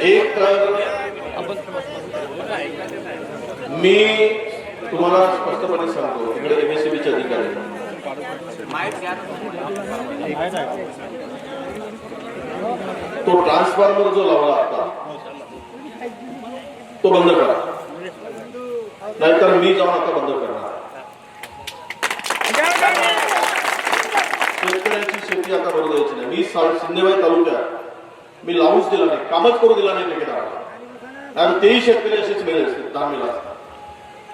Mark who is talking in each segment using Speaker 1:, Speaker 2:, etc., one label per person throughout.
Speaker 1: एक तर मी तुम्हाला स्पष्टपणे सांगतो इकडे एमएससीबीचे अधिकारी तो ट्रान्सफॉर्मर जो लावला आता तो बंद करा. नाहीतर मी जाऊन आता बंद करणार. शेतकऱ्यांची शेती आता बंद द्यायची नाही. मी सा- तालुक्यात मी लावूच दिला नाही कामच करू दिला नाही ठेकेदाराला आणि तेही शेतकरी असेच मिळेल दाम मिळाला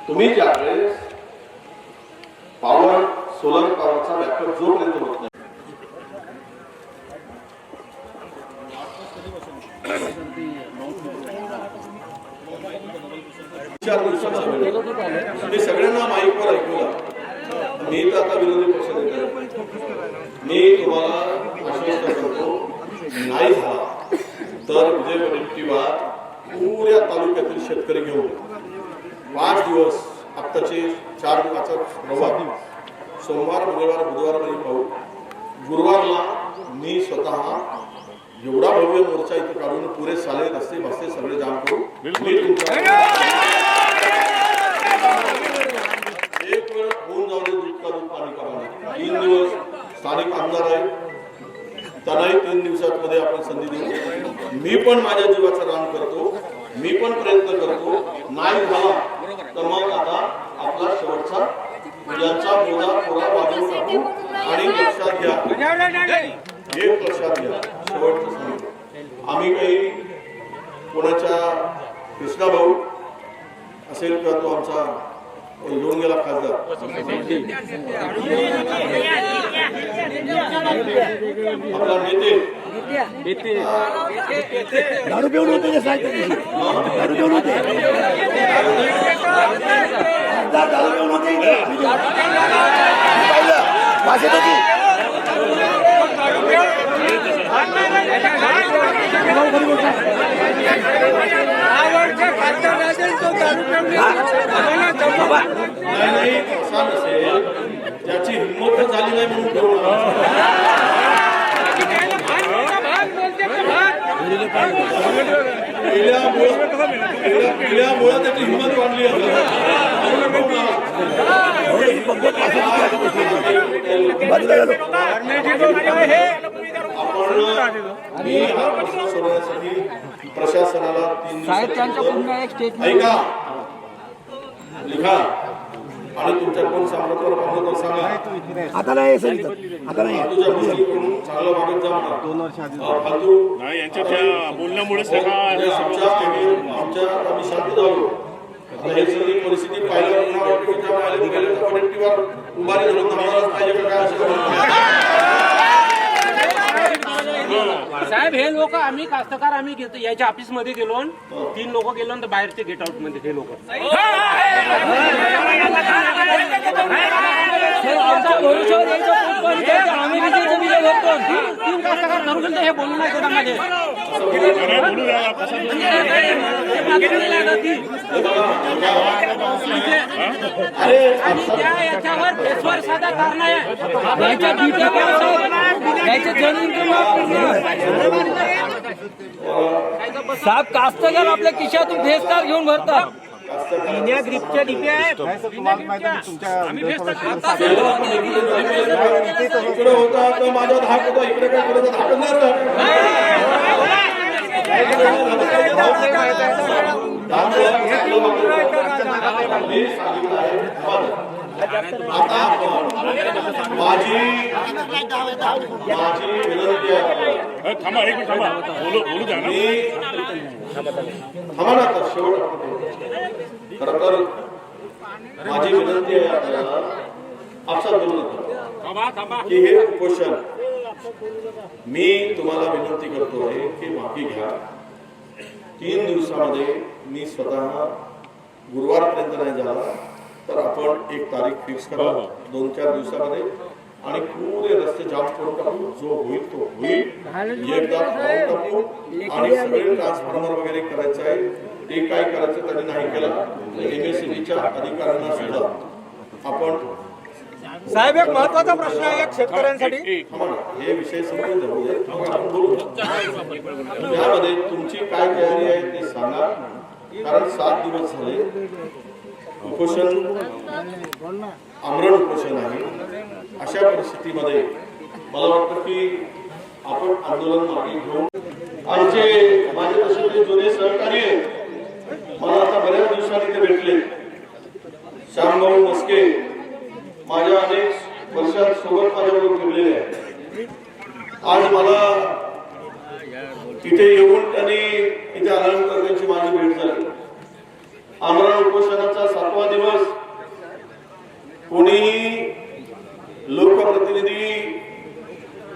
Speaker 1: तुम्ही ज्यावेळेस पॉवर सोलर पॉवरचा बॅकअप जोपर्यंत होत नाही. चार मी सगळ्यांना माईकवर ऐकूया मी तर आता विरोधी पक्ष नेता मी तुम्हाला आश्वस्त करतो नाही झाला. तर विजय वडेट्टीवार पुऱ्या तालुक्यातील शेतकरी घेऊन. पाच दिवस आत्ताचे चार दिवसाचा रविवार सोमवार मंगळवार बुधवारमध्ये पाहू. गुरुवारला मी स्वतः एवढा भव्य मोर्चा इथे काढून पुरे साले रस्ते बस्ते सगळे जाम करू एक वेळ होऊन जाऊ दे दूध पाणी तीन दिवस स्थानिक आमदार आहे. त्यांनाही तीन दिवसात मध्ये आपण संधी देऊ. मी पण माझ्या जीवाचं रान करतो मी पण प्रयत्न करतो. नाही झाला तर मग आता आपला शेवटचा यांचा मुला थोडा बाजू टाकू आणि लक्षात घ्या. एक लक्षात घ्या. शेवटचं सांगतो आम्ही काही कोणाच्या कृष्णा भाऊ असेल किंवा तो आमचा येऊन गेला खासदार.
Speaker 2: दारू पिऊन होते ते साहित्य दिवशी. दारू पिऊन होते खासदार दारू पिऊन होते इथे. आम्ही पाहिलं भाषेत होती भाऊ घरी बोलता. बाबा,
Speaker 1: नाही नाही असा नसेल ज्याची हिंमत झाली नाही म्हणून करू नका. पिढ्यामुळं त्याची हिंमत वाढली असेल. आपण मी हा प्रश्न सोडवण्यासाठी प्रशासनाला तीन ऐका लिखा आणि तुमच्या कोण सांगत सांगा
Speaker 2: आता नाही सांगितलं आता नाही
Speaker 1: चांगलं वागत जा म्हणा. अं, फालतू
Speaker 3: नाही यांच्या त्या बोलण्यामुळेच त्या
Speaker 1: म्हणजे आमच्या आम्ही- आमच्या आम्ही शांत झालो हे सगळी परिस्थिती पाहिल्यावर वाटतं उभारी धरून काय असं वाटतं.
Speaker 4: साहेब हे लोक आम्ही कास्तकार आम्ही घेतो याच्या ऑफिसमध्ये गेलो तीन लोक गेलो तर बाहेरचे गेट आउटमध्ये हे लोक तीन कास्तकार धरून गेले हे बोलू नाही कोणामध्ये आणि त्या याच्यावर बेस्वर साधा कारण आहे.
Speaker 5: साहेब कास्तकार आपल्या खिशातून फेसकार घेऊन भरतात.
Speaker 4: बिना ग्रीपच्या डिप्या आहेत. बिना ग्रीपच्या. आम्ही फेस टाकतो.
Speaker 1: इकडे होता तर माझा धाक होता इकडे काय करत धाकच नाही सांगितलं आहे, आता माझी माझी विनंती आहे
Speaker 3: थांबा एक मिनिट थांबा बोलू बोलू द्या ना.
Speaker 1: मी थांबा ना आता शेवट खरं तर माझी विनंती आहे आपल्याला आपसात बोलू की हे उपोषण मी तुम्हाला विनंती करतो आहे की माफी घ्या तीन दिवसामध्ये मी स्वतः गुरुवारपर्यंत नाही झाला तर आपण एक तारीख फिक्स करा दोन चार दिवसामध्ये. आणि पुरे रस्ते जाम करून टाकू जो होईल तो होईल. एकदा टाकू. आणि सगळे ट्रान्सफॉर्मर वगैरे करायचं आहे ते काय करायचं त्यांनी नाही केलं एमएससीबीच्या अधिकाऱ्यांना सुद्धा आपण
Speaker 6: साहेब एक महत्त्वाचा प्रश्न आहे एक शेतकऱ्यांसाठी
Speaker 1: हे विषय संपून जाऊ यामध्ये तुमची काय काय तयारी आहे ते सांगा. कारण सात दिवस झाले उपोषण आमरण उपोषण आहे. अशा परिस्थितीमध्ये मला वाटतं की आपण आंदोलन मागे घेऊन आमचे माझे तसे जुने सहकारी आहेत. मला आता बऱ्याच दिवसांनी ते भेटले. श्यामभाऊ मस्के माझ्या अनेक वर्षात सोबत माझ्याबरोबर फिरलेले आहेत. आज मला तिथे येऊन त्यांनी इथे आल्यानंतर त्यांची माझी भेट झाली. आमरण उपोषणाचा सातवा दिवस. कोणीही लोकप्रतिनिधी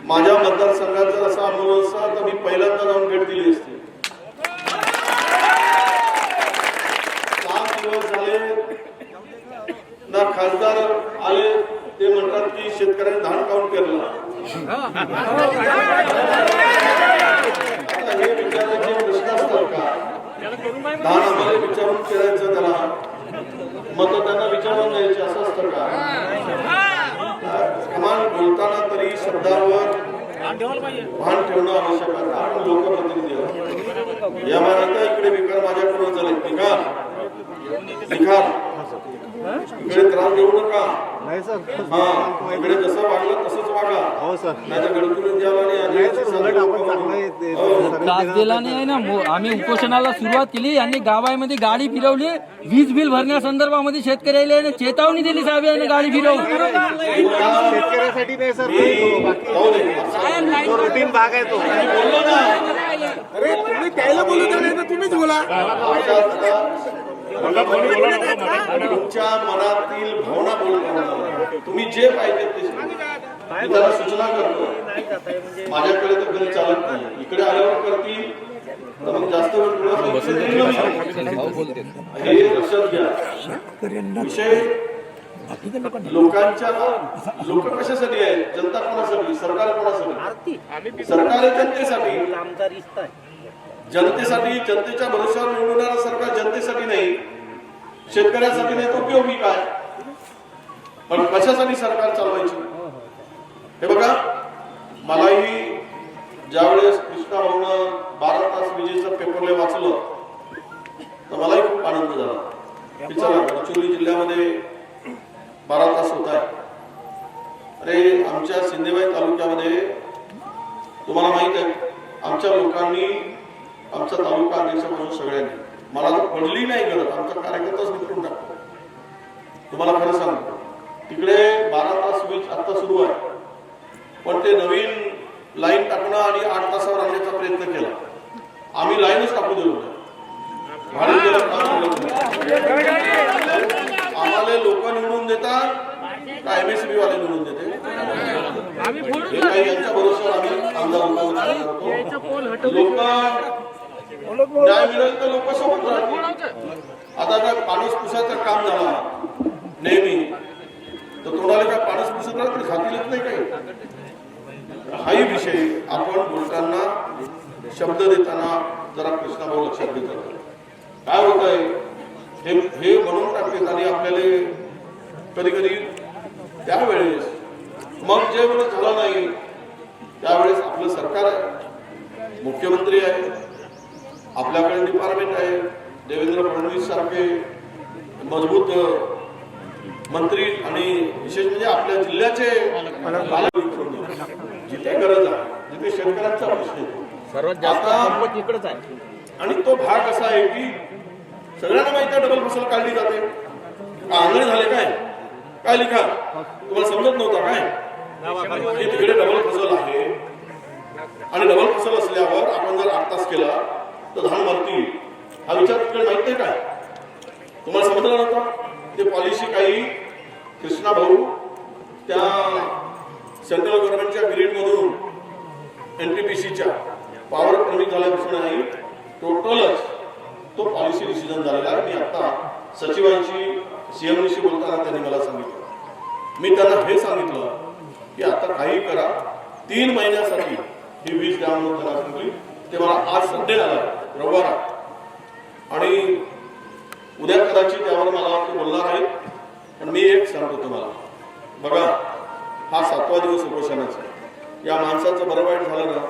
Speaker 1: माझ्या मतदारसंघात जर असं आंदोलन असता तर मी पहिल्यांदा जाऊन भेट दिली असते. सात दिवस झाले. ना खासदार आले ते म्हणतात की शेतकऱ्यांनी धान काउन केलं हे विचारायचे असतात का धान आम्हाला विचारून करायचं त्याला मत त्यांना विचारून द्यायचे असं असतं का? कमान बोलताना तरी शब्दावर भान ठेवणं आवश्यक आहे. आपण लोकप्रतिनिधी. या मानाचा इकडे विकार माझ्याकडून झाले विकार विकार इकडे त्रास देऊ नका.
Speaker 6: नाही सर.
Speaker 1: हा इकडे जसं वागलं तसंच वागा.
Speaker 6: हो सर.
Speaker 1: नाही तर गडकरी द्यावा आणि आदिवासी
Speaker 6: उलट आपण चांगलं आहे ते-
Speaker 1: हो.
Speaker 5: त्रास दिला नाही ना मो- आम्ही उपोषणाला सुरुवात केली यांनी गावामध्ये गाडी फिरवली वीज बिल भरण्यासंदर्भामध्ये शेतकऱ्याला चेतावणी दिली साहेब यांनी गाडी फिरवून
Speaker 6: शेतकऱ्यासाठी नाही सर. बाकी
Speaker 1: जाऊ दे.
Speaker 6: तो रुटीन भाग आहे तो.
Speaker 1: बोललो ना.
Speaker 2: अरे तुम्ही त्याला बोलू द्या नाही तर तुम्हीच बोला.
Speaker 1: तुमच्या मनातील भावना बोलतो तुम्ही जे पाहिजे ते त्याला सूचना करतो. माझ्याकडे तर घरी चालत नाही. इकडे आल्यावर करतील. तर मग जास्त वेळ हे लक्षात घ्या. विषय लोकांच्या लोक कशासाठी आहेत? जनता कोणासाठी? सरकार कोणासाठी? सरकार आहे जनतेसाठी. जनतेसाठी जनतेच्या भरोश्यावर मिळवणारा सरकार जनतेसाठी नाही. शेतकऱ्यासाठी नाही तर उपयोगी काय? पण कशासाठी सरकार चालवायची? हे बघा मलाही ज्यावेळेस कृष्णा भाऊन बारा तास विजेचं पेपरले वाचलं तर मलाही खूप आनंद झाला. विचारा गडचिरोली जिल्ह्यामध्ये बारा तास होत आहे अरे आमच्या सिंधेबाई तालुक्यामध्ये तुम्हाला माहीत आहे आमच्या लोकांनी आमचा तालुका अध्यक्ष म्हणून सगळ्यांनी. मला तर पडली नाही गरज. आमचा कार्यकर्ताच निवडून टाकतो. तुम्हाला खरं सांगतो. तिकडे बारा तास वीज आता सुरू आहे. पण ते नवीन लाईन टाकणं आणि आठ तासावर आणण्याचा प्रयत्न केला. आम्ही लाईनच टाकू दिलो. आम्हाला लोक निवडून देतात का एमएसबी वाले निवडून देते? यांच्या भरोश्यावर आम्ही आमदार लोक न्याय मिळेल तर लोक सोबत राहतील आता काय पाणस पुसाचं काम झाला नेहमी तर तोंडाला काय पाणस पुसत राहत नाही खातीलच नाही काही? हाही विषय आपण बोलताना शब्द देताना जरा कृष्णाभाऊ लक्षात घेतात काय होत आहे हे हे बनवून टाकतात आणि आपल्याला कधी कधी त्यावेळेस. मग जे वेळेस झालं नाही त्यावेळेस आपलं सरकार आहे मुख्यमंत्री आहे आपल्याकडे डिपार्टमेंट आहे. देवेंद्र फडणवीस सारखे मजबूत मंत्री आणि विशेष म्हणजे आपल्या जिल्ह्याचे. जिथे गरज आहे जिथे शेतकऱ्यांचा प्रश्न जास्त
Speaker 5: इकडेच आहे.
Speaker 1: आणि तो भाग असा आहे की सगळ्यांना माहिती आहे डबल फसल काढली जाते. का आंधळे झाले काय? काय लिखा? तुम्हाला समजत नव्हता काय? तिकडे डबल फसल आहे. आणि डबल फसल असल्यावर आपण जर आठ तास केला तर धान मारतील हा विचार तिकडे माहीत नाही काय? तुम्हाला समजला नव्हता? ते पॉलिसी काही कृष्णा भाऊ त्या सेंट्रल गव्हर्नमेंटच्या ग्रीडमधून एनटीपीसीच्या पॉवर कमी झाल्यापासून नाही टोटलच तो पॉलिसी डिसिजन झालेला आहे. मी आता सचिवांशी सीएमशी बोलताना त्यांनी मला सांगितलं. मी त्यांना हे सांगितलं की आता काही करा. तीन महिन्यासाठी ही वीज द्या म्हणून त्यांना सांगली ते मला आज संडे आला. रविवार आहे. आणि उद्या कदाचित त्यावर मला ते बोलणार आहे पण मी एक सांगतो तुम्हाला. बघा हा सातवा दिवस उपोषणाचा. या माणसाचं बरं वाईट झालं ना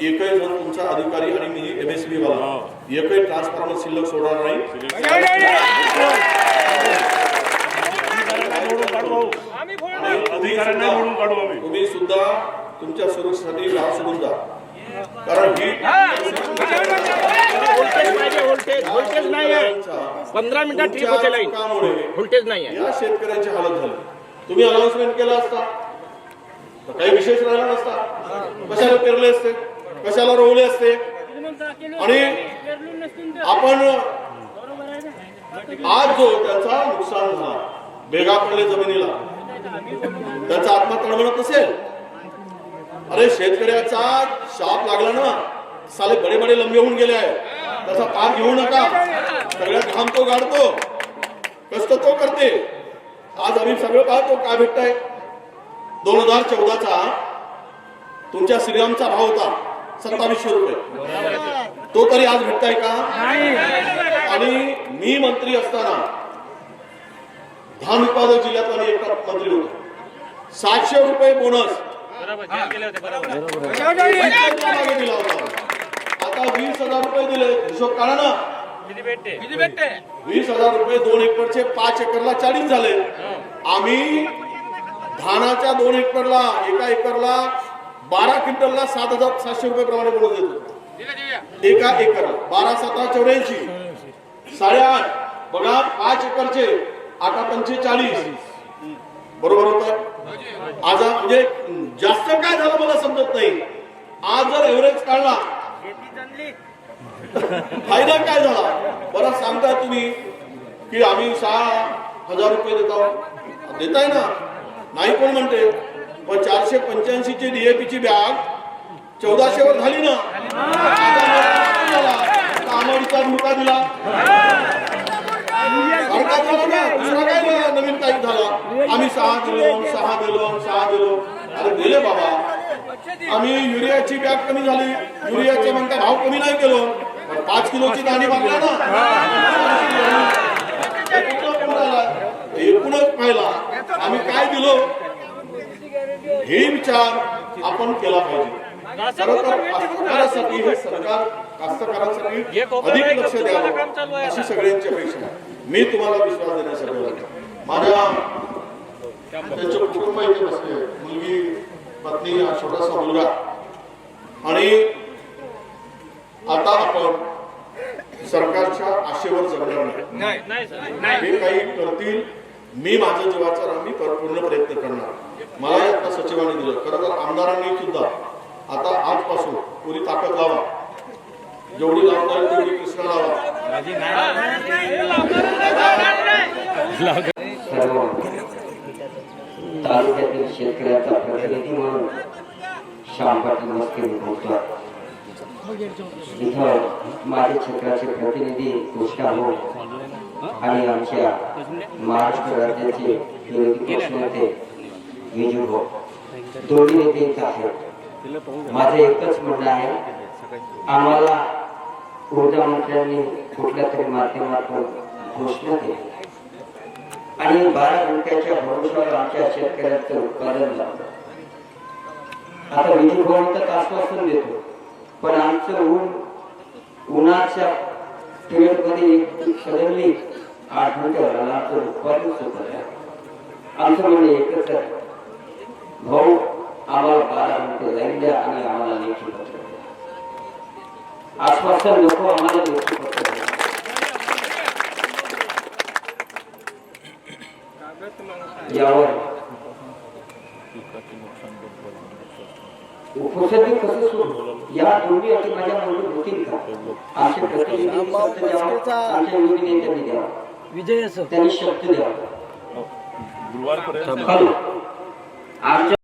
Speaker 1: एकही जण तुमचा अधिकारी आणि मी एमएसबी वाला एकही ट्रान्सफॉर्मर शिल्लक सोडणार नाही. तुम्ही सुद्धा तुमच्या सुरक्षेसाठी गाव सोडून जा. कारण ही
Speaker 4: व्होल्टेज नाही पंधरा मिनिटात ठीक होते लाईन
Speaker 1: कामामुळे
Speaker 4: व्होल्टेज नाही आहे
Speaker 1: या शेतकऱ्यांची हालत झाली. तुम्ही अनाउन्समेंट केला असता. तर काही विशेष राहिला नसता. कशाला पेरले असते? कशाला रोवले असते? आणि आपण आज जो त्याचा नुकसान झाला बेगा पडले जमिनीला. त्याचा आत्मा तळमळत असेल अरे शेतकऱ्याचा शाप लागला ना साले बडे बडे लंबे होऊन गेले आहे. त्याचा पार घेऊ नका. सगळ्यात घाम तो गाडतो. कष्ट तो करते. आज आम्ही सगळं पाहतो काय भेटताय. दोन हजार चौदाचा तुमच्या श्रीरामचा भाव होता. सत्तावीसशे रुपये. तो तरी आज भेटताय का? आणि मी मंत्री असताना धान उत्पादक जिल्ह्यात आणि मंत्री होतो. सातशे रुपये बोनस आता वीस हजार रुपये दिले. हिशोब काढा ना. वीस हजार रुपये दोन एकरचे पाच एकरला चाळीस झाले. आम्ही धानाच्या दोन एकरला एका एकरला बारा क्विंटलला सात हजार सातशे रुपये प्रमाणे बोनस देतो एका एकरला बारा सात चौऱ्याऐंशी. साडेआठ. बघा पाच एकरचे आठा पंचेचाळीस. बरोबर होत? आज म्हणजे जास्त काय झालं मला समजत नाही. आज जर एव्हरेज काढला फायदा काय झाला? बरं सांगताय तुम्ही की आम्ही सहा हजार रुपये देतो देताय ना? नाही कोण म्हणते? पण चारशे पंच्याऐंशी ची डीएपी ची बॅग चौदाशे वर झाली ना? कामाडीचा धुका दिला. सरकार झाला ना? दुसरा काय नवीन काही झाला. आम्ही सहा दिलो सहा दिलो सहा दिलो. अरे दिले बाबा. आम्ही युरियाची बॅग कमी झाली. युरियाचे म्हणता भाव कमी नाही केलो. पाच किलोची दाणी मागला ना? एकूणच पाहिला. आम्ही काय दिलो? हे विचार आपण केला पाहिजे. तर कास्तकारासाठी हे सरकार कास्तकारांसाठी अधिक लक्ष द्यावं अशी सगळ्यांची अपेक्षा मी तुम्हाला विश्वास देण्यासाठी. माझ्या त्यांचे कुटुंब इथे बसले पत्नी हा छोटासा मुलगा. आणि आता आपण सरकारच्या आशेवर जगणार नाही. हे काही करतील. मी माझ्या जीवाचा पर- पूर्ण प्रयत्न करणार. मला आता सचिवांनी दिलं. खरं तर आमदारांनी सुद्धा आता आजपासून पुरी ताकद लावा. जेवढी लावता येईल तेवढी कृष्ण लावा.
Speaker 7: तालुक्यातील शेतकऱ्याचा प्रतिनिधी म्हणून श्याम पाटील मस्के बोलतो इथं माझ्या क्षेत्राचे प्रतिनिधी कृष्णा भाऊ आणि आमच्या महाराष्ट्र राज्याचे विरोधी पक्षनेते विजू भाऊ दोन्ही नेते इथं आहेत. माझं एकच म्हणणं आहे आम्हाला ऊर्जा मंत्र्यांनी कुठल्या तरी माध्यमातून घोषणा केली आणि बारा घंट्याच्या भरोशावर आमच्या शेतकऱ्याचं उत्पादन झालं. आता तर आश्वासन देतो. पण आमचं ऊन उन्हाच्या पिरियडमध्ये सडनली आठ आला आमचं उत्पादन सुद्धा आमचं म्हणणं एकच आहे. भाऊ आम्हाला बारा घंटे लाईन द्या आणि आम्हाला लेखी पत्र आश्वासन नको आम्हाला लेखी पत्र यावर उपोषण कसं सुरू या दोन्ही अटी माझ्या होतील का? आमचे प्रतिनिधी शब्द द्यावा. आमच्या विरोधी नेत्यांनी द्यावा.
Speaker 5: विजय
Speaker 7: त्यांनी शब्द द्यावा.
Speaker 3: गुरुवारपर्यंत
Speaker 7: हॅलो. आमच्या